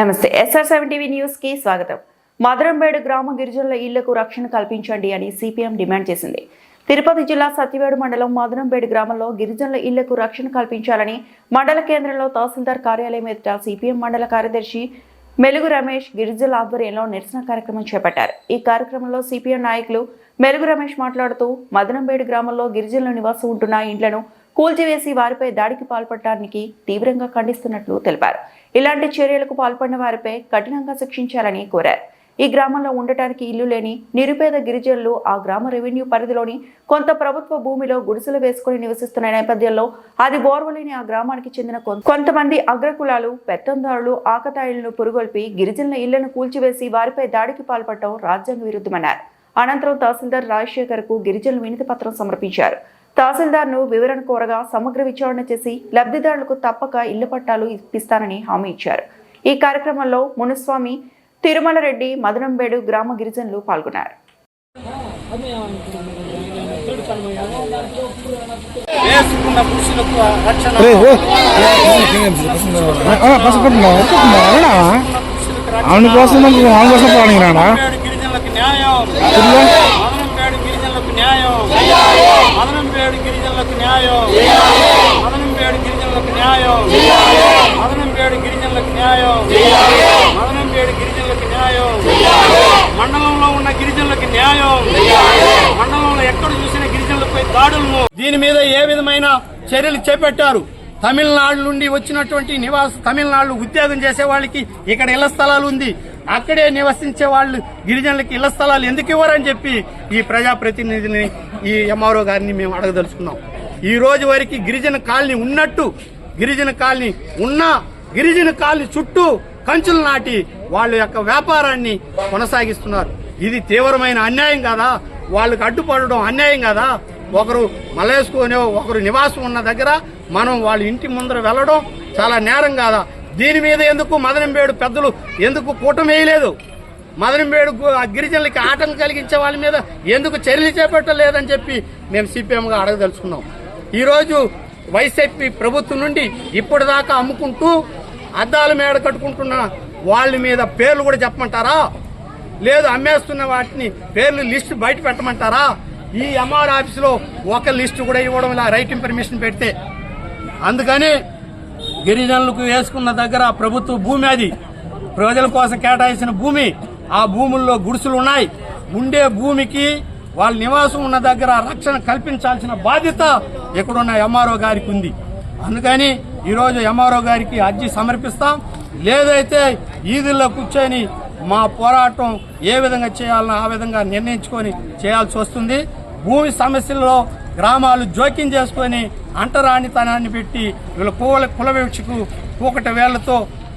నమస్తే. SR seven TV న్యూస్కి స్వాగతం. మధురంబేడు గ్రామ గిరిజనుల ఇళ్ళకు రక్షణ కల్పించండి అని సిపిఎం డిమాండ్ చేసింది. తిరుపతి జిల్లా సత్యవేడు మండలం మధురంబేడు గ్రామంలో గిరిజనుల ఇళ్ళకు రక్షణ కల్పించాలని మండల కేంద్రంలో తహసీల్దార్ కార్యాలయం ఎదుట సిపిఎం మండల కార్యదర్శి మెలుగు రమేష్ గిరిజనుల ఆధ్వర్యంలో నిరసన కార్యక్రమం చేపట్టారు. ఈ కార్యక్రమంలో సిపిఎం నాయకులు మెలుగు రమేష్ మాట్లాడుతూ మదనంబేడు గ్రామంలో గిరిజనులు నివాసం ఉంటున్న ఇండ్లను కూల్చివేసి వారిపై దాడికి పాల్పడటానికి తీవ్రంగా ఖండిస్తున్నట్లు తెలిపారు. ఇలాంటి చర్యలకు పాల్పడిన వారిపై కఠినంగా శిక్షించాలని కోరారు. ఈ గ్రామంలో ఉండటానికి ఇల్లు లేని నిరుపేద గిరిజనులు ఆ గ్రామ రెవెన్యూ పరిధిలోని కొంత ప్రభుత్వ భూమిలో గుడిసెలు వేసుకుని నివసిస్తున్న నేపథ్యంలో అది బోర్వలేని ఆ గ్రామానికి చెందిన కొంతమంది అగ్రకులాలు పెత్తందారులు ఆకతాయిలను పురుగొల్పి గిరిజనుల ఇళ్ళను కూల్చివేసి వారిపై దాడికి పాల్పడటం రాజ్యాంగ విరుద్ధమన్నారు. అనంతరం తహసీల్దార్ రాజశేఖర్కు గిరిజనులు వినతి పత్రం సమర్పించారు. తహసీల్దార్ను వివరణ కోరగా సమగ్ర విచారణ చేసి లబ్ధిదారులకు తప్పక ఇళ్ళ పట్టాలు ఇప్పిస్తానని హామీ ఇచ్చారు. ఈ కార్యక్రమంలో మునుస్వామి తిరుమల రెడ్డి మదనంబేడు గ్రామ గిరిజనులు పాల్గొన్నారు. అవును కోసం అవును కోసం గిరిజనులకు న్యాయం. గిరిజనులకు న్యాయం. గిరిజనులకు న్యాయం. గిరిజనులకు న్యాయం. గిరిజనులకు న్యాయం. మండలంలో ఉన్న గిరిజనులకు న్యాయం. మండలంలో ఎక్కడ చూసిన గిరిజనులపై దాడులను దీని మీద ఏ విధమైన చర్యలు చేపట్టారు? తమిళనాడు నుండి వచ్చినటువంటి నివాస తమిళనాడు ఉద్యోగం చేసే వాళ్ళకి ఇక్కడ ఇళ్ళ స్థలాలు ఉంది. అక్కడే నివసించే వాళ్ళు గిరిజనులకి ఇళ్ళ స్థలాలు ఎందుకు ఇవ్వరని చెప్పి ఈ ప్రజాప్రతినిధిని ఈ ఎంఆర్ఓ గారిని మేము అడగదలుచుకున్నాం. ఈ రోజు వరకు గిరిజన కాలనీ ఉన్నట్టు గిరిజన కాలనీ ఉన్న గిరిజన కాలనీ చుట్టూ కంచులు నాటి వాళ్ళ యొక్క వ్యాపారాన్ని కొనసాగిస్తున్నారు. ఇది తీవ్రమైన అన్యాయం కదా? వాళ్ళకి అడ్డుపడడం అన్యాయం కదా? ఒకరు మలేసుకునే ఒకరు నివాసం ఉన్న దగ్గర మనం వాళ్ళ ఇంటి ముందర వెళ్ళడం చాలా నేరం కాదా? దీని మీద ఎందుకు మదనంబేడు పెద్దలు ఎందుకు కూటమి వేయలేదు? మదనంబేడు గిరిజనులకి ఆటంకం కలిగించే వాళ్ళ మీద ఎందుకు చర్యలు చేపట్టలేదని చెప్పి మేము సిపిఎంగా అడగదలుచుకున్నాం. ఈరోజు వైసీపీ ప్రభుత్వం నుండి ఇప్పటిదాకా అమ్ముకుంటూ అద్దాల మేడ కట్టుకుంటున్న వాళ్ళ మీద పేర్లు కూడా చెప్పమంటారా? లేదు అమ్మేస్తున్న వాటిని పేర్లు లిస్టు బయట పెట్టమంటారా? ఈ ఎంఆర్ ఆఫీసులో ఒక లిస్టు కూడా ఇవ్వడం ఇలా రైట్ ఇన్ఫర్మేషన్ పెడితే. అందుకని గిరిజనులకు వేసుకున్న దగ్గర ప్రభుత్వ భూమి అది. ప్రజల కోసం కేటాయించిన భూమి. ఆ భూముల్లో గుడిసెలు ఉన్నాయి. ఉండే భూమికి వాళ్ళ నివాసం ఉన్న దగ్గర రక్షణ కల్పించాల్సిన బాధ్యత ఇక్కడున్న ఎంఆర్ఓ గారికి ఉంది. అందుకని ఈరోజు ఎంఆర్ఓ గారికి అర్జీ సమర్పిస్తాం. లేదైతే ఈదుల్లో కూర్చొని మా పోరాటం ఏ విధంగా చేయాలన్నా ఆ విధంగా నిర్ణయించుకొని చేయాల్సి వస్తుంది. భూమి సమస్యల్లో గ్రామాలు జోక్యం చేసుకొని అంటరానితనాన్ని పెట్టి వీళ్ళ కుల కుల వివక్షకు పూకట వేళ్ళతో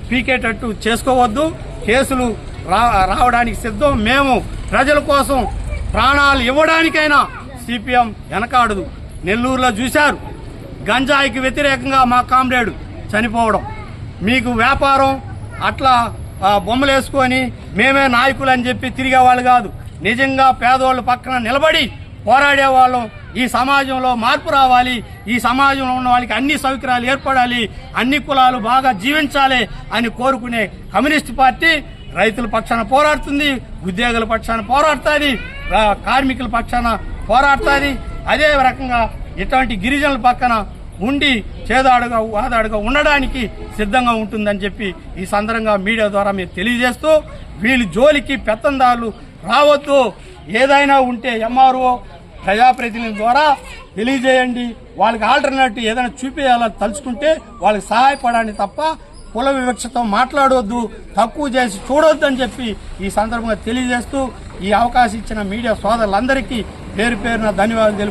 పీకేటట్టు చేసుకోవద్దు. కేసులు రా రావడానికి సిద్ధం. మేము ప్రజల కోసం ప్రాణాలు ఇవ్వడానికైనా సిపిఎం వెనకాడదు. నెల్లూరులో చూశారు. గంజాయికి వ్యతిరేకంగా మా కామ్రేడ్ చనిపోవడం. మీకు వ్యాపారం అట్లా బొమ్మలు వేసుకొని మేమే నాయకులు అని చెప్పి తిరిగే వాళ్ళు కాదు. నిజంగా పేదోళ్ళ పక్కన నిలబడి పోరాడే వాళ్ళం ఈ సమాజంలో మార్పు రావాలి. ఈ సమాజంలో ఉన్న వాళ్ళకి అన్ని సౌకర్యాలు ఏర్పడాలి. అన్ని కులాలు బాగా జీవించాలి అని కోరుకునే కమ్యూనిస్ట్ పార్టీ రైతుల పక్షాన పోరాడుతుంది ఉద్యోగుల పక్షాన పోరాడుతుంది కార్మికుల పక్షాన పోరాడుతుంది. అదే రకంగా ఇటువంటి గిరిజనుల పక్కన ఉండి చేదాడుగా వాదాడుగా ఉండడానికి సిద్ధంగా ఉంటుందని చెప్పి ఈ సందర్భంగా మీడియా ద్వారా మేము తెలియజేస్తూ వీళ్ళు జోలికి పెత్తందారులు రావద్దు. ఏదైనా ఉంటే ఎంఆర్ఓ ప్రజాప్రతినిధుల ద్వారా తెలియజేయండి. వాళ్ళకి ఆల్టర్నేటివ్ ఏదైనా చూపించాలని తలుచుకుంటే వాళ్ళకి సహాయపడాలని తప్ప కుల వివక్షతో మాట్లాడవద్దు తక్కువ చేసి చూడొద్దు అని చెప్పి ఈ సందర్భంగా తెలియజేస్తూ ఈ అవకాశం ఇచ్చిన మీడియా సోదరులందరికీ పేరు పేరున ధన్యవాదాలు తెలుపు